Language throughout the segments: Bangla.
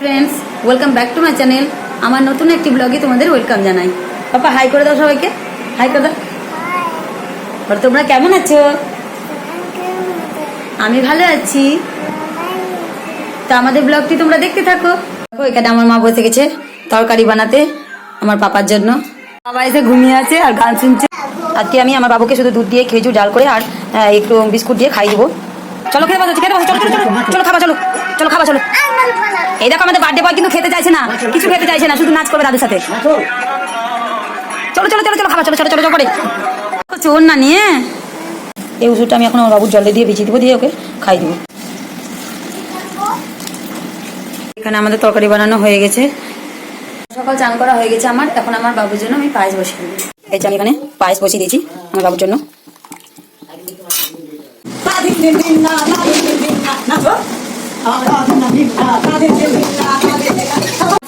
Friends welcome back to my channel আমার নতুন একটি ব্লগে তোমাদের ওয়েলকাম জানাই। পাপা হাই করে দাও সবাইকে। হাই করে দাও। তোমরা কেমন আছো? আমি ভালো আছি। তো আমাদের ব্লগটি তোমরা দেখতে থাকো। দেখো এখানে আমার মা বসে গেছে তরকারি বানাতে আমার পাপার জন্য। বাবা এসে ঘুমিয়ে আছে আর গান শুনছে। আজকে আমি আমার বাবুকে শুধু দুধ দিয়ে খেজুর ডাল করে আর একটু বিস্কুট দিয়ে খাই দেবো। চলো খেতে বসো খেতে চলো চলো চলো চলো খাবা চলো। চলো খাবা, চলো। এই দেখো আমাদের বার্থডে বয় কিন্তু খেতে চাইছে না। কিছু খেতে চাইছে না, শুধু নাচ করবে দাদুর সাথে। চলো চলো চলো চলো, খাবা, চলো চলো চলো করে। চোর না নিয়ে। এই ওষুধটা আমি এখন বাবুর জলে দিয়ে ভিজিয়ে দেবো, দিয়ে ওকে খাই দেবো। এখানে আমাদের তরকারি বানানো হয়ে গেছে। সকাল চান করা হয়ে গেছে আমার। এখন আমার বাবুর জন্য আমি পায়েস বসিয়ে দেবো। এই যে আমি এখানে পায়েস বসিয়ে দিয়েছি আমার বাবুর জন্য।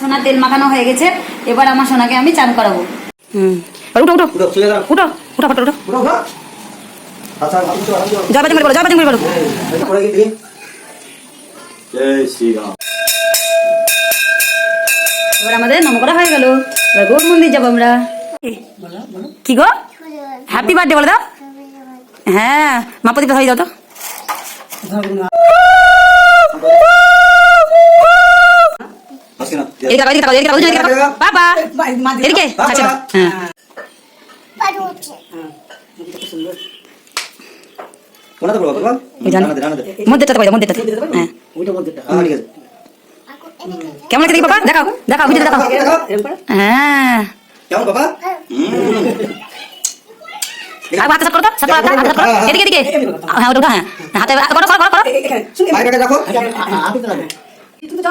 সোনা তেল মাখানো হয়ে গেছে এবার আমার সোনাকে আমি চান করাবো। হুম। উঠো উঠো। উঠো, ফাটো। আচ্ছা। জয় বাজং করে। জয় বাজং করে। এবার আমাদের নম করা হয়ে গেল। এবার মন্দির যাব আমরা। কি গো? হ্যাপি বার্থডে বলে দাও হ্যাঁ মা প্রদীপ হয়ে যাও তো। এদিকে তাকাও, এদিকে তাকাও, এদিকে তাকাও, দুজন এদিকে তাকাও। বাবা। এদিকে আচ্ছা হ্যাঁ। কোনটা বলব, বলব? ওই জানো। ডানাতে, ডানাতে। মধ্যেটা তো মধ্যেটা হ্যাঁ হ্যাঁ, ঠিক আছে। কেমন লাগছে দেখি বাবা? দেখাও দেখাও দেখাও। হ্যাঁ কেমন বাবা? হুম। আর হাতে সাপ করো তো সাপ করো হাতে হাতে সাপ করো এদিকে এদিকে হ্যাঁ ওটা ওটা, হ্যাঁ হাতে করো করো করো করো বাইরেটা দেখো।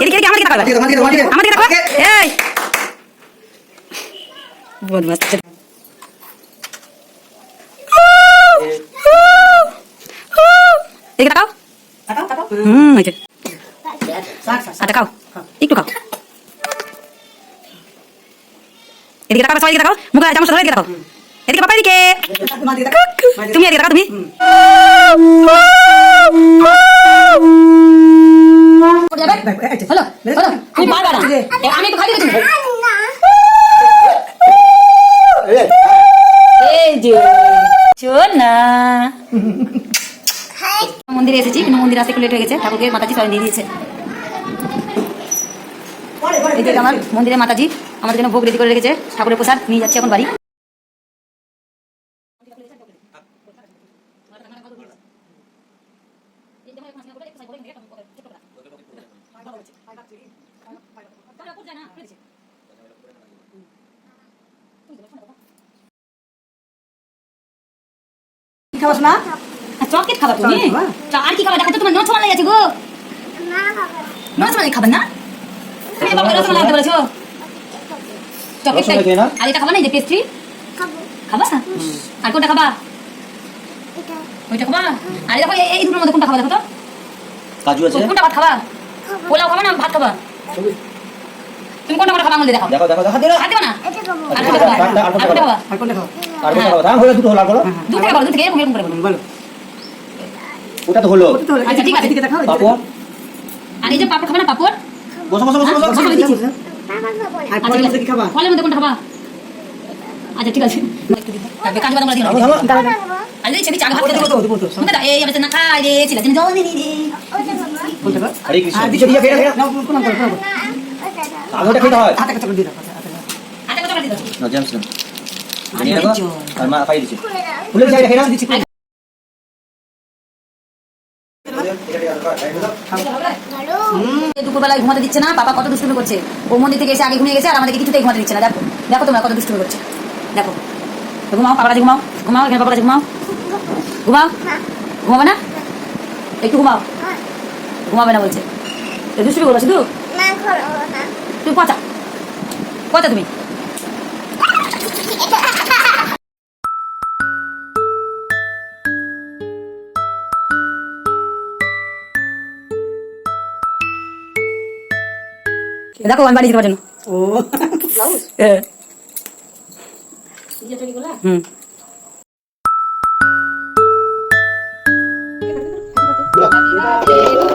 এদিকে এদিকে আমার দিকে তাকাও আমার দিকে, আমার দিকে, আমার দিকে তাকাও আমাকে। এই বদমাস এদিকে তাকাও হুম এই যে আর দেখাও একটু খাও এদিকে তাকাও সবাই এদিকে তাকাও মুখে চামচ ধরে এদিকে তাকাও এদিকে পাপা এদিকে। তুমি এদিকে তুমি। আমি একটু খাই এই, যে না। মন্দিরে এসেছি কিন্তু মন্দির আসতে লেট হয়ে গেছে। ঠাকুরকে মাতাজি সবাই দিয়ে দিয়েছে এই যে আমার মন্দিরে মাতাজি আমাদের জন্য ভোগ রেডি করে রেখেছে। ঠাকুরের প্রসাদ নিয়ে যাচ্ছে এখন বাড়ি। খাবাস না চকলেট খাবার তুমি? খাবা? আর কি দেখো তো তোমার নচ মালাই আছে গো নচ মালাই খাবার? না তুমি বাবা রসমালাই আনতে বলেছ চকলেট রসমালাই খেয়ে না? আর এটা খাবা না। এই যে পেস্ট্রি খাবা আর কোনটা খাবা ওইটা খাবা আর এই দেখো এই- এই দুটোর মধ্যে কোনটা খাবা দেখো তো। কাজু আছে। কোনটা খাবা পোলাও খাবা না ভাত খাবা। তুমি কোনটা কোনটা খাবা আঙুল দিয়ে দেখাও। দেখো দেখো দেখো দিও না। দেবা না? আর কোনটা খাবা? আর- কোনটা খাবা? আর কোনটা খাও আর কোনটা খাব? দাম হলো দুটো হলো আর বলো। দু থেকে বলো দু এরকম করে বলো। ওটা তো হলো। তো। আচ্ছা, ঠিক আছে। এদিকে দেখাও এদিকে পাপড়? আর এই যে পাপড় খাবা না পাপড়? বসো বসো বসো বসো। বসো। আর ফলের মধ্যে কি খাবা? ফলের মধ্যে কোনটা খাবা? আচ্ছা ঠিক আছে। তারপরে কাজু বাদাম দিও। আরে ছেলে খেতে দেবো, দেবো তো, দাও এই আমি না খাই রে ছেলে। তুমি জল দিনি রে। খাও হরে কৃষ্ণ। দিছো দিয়ে আলুটা খেতে হয়। হাতে কাছে দিয়ে দাও হাতে না জেমস না আর মা দুপুরবেলায় ঘুমাতে দিচ্ছে না বাবা কত দুষ্টুমি করছে। ও মন্দির থেকে এসে আগে ঘুমিয়ে গেছে আর আমাদেরকে কিছুতেই ঘুমাতে দিচ্ছে না দেখো। দেখো তোমরা কত দুষ্টুমি করছে। দেখো। ঘুমাও কাছে ঘুমাও ঘুমাও এখানে ঘুমাও। ঘুমাও। ঘুমাবে না? একটু ঘুমাও। ঘুমাবে না বলছে। তো দুষ্টুমি করো শুধু? তুমি পচা। পচা তুমি। দেখো আমি বাড়ি দিতে জন্য ও। হ্যাঁ হুম। Happy birthday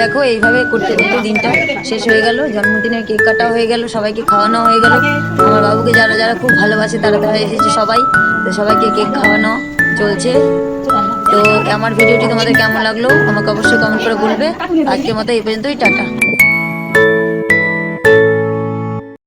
দেখো, এইভাবে করতে করতে দিনটা শেষ হয়ে গেল, জন্মদিনের কেক কাটা হয়ে গেল, সবাইকে খাওয়ানো হয়ে গেল। আমার বাবুকে যারা যারা খুব ভালোবাসে, তারা তারা এসেছে সবাই। তো সবাইকে কেক খাওয়ানো চলছে। তো আমার ভিডিওটি তোমাদের কেমন লাগল, আমাকে অবশ্যই কমেন্ট করে বলবে। আজকের মতো এই পর্যন্তই, টাটা।